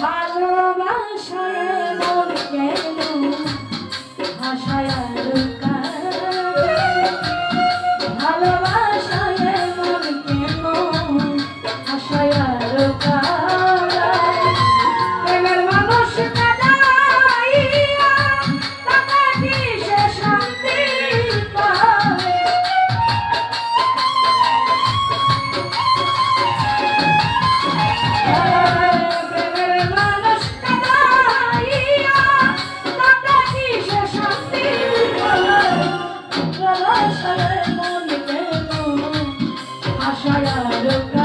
ভালোবাসায় Shut up.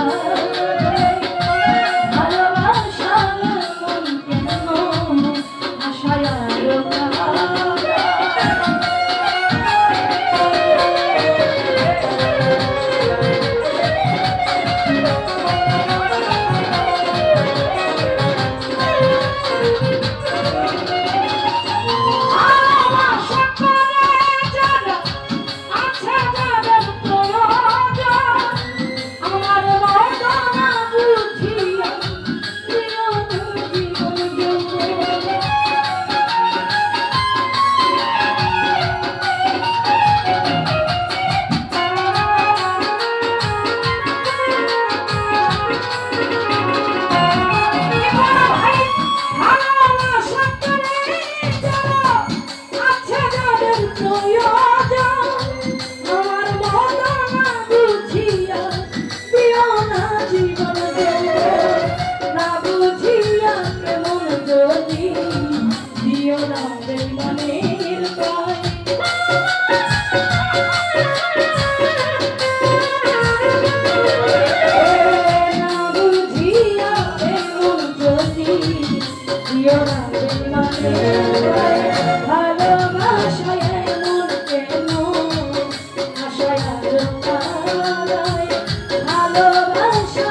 ভালোবাসা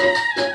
Música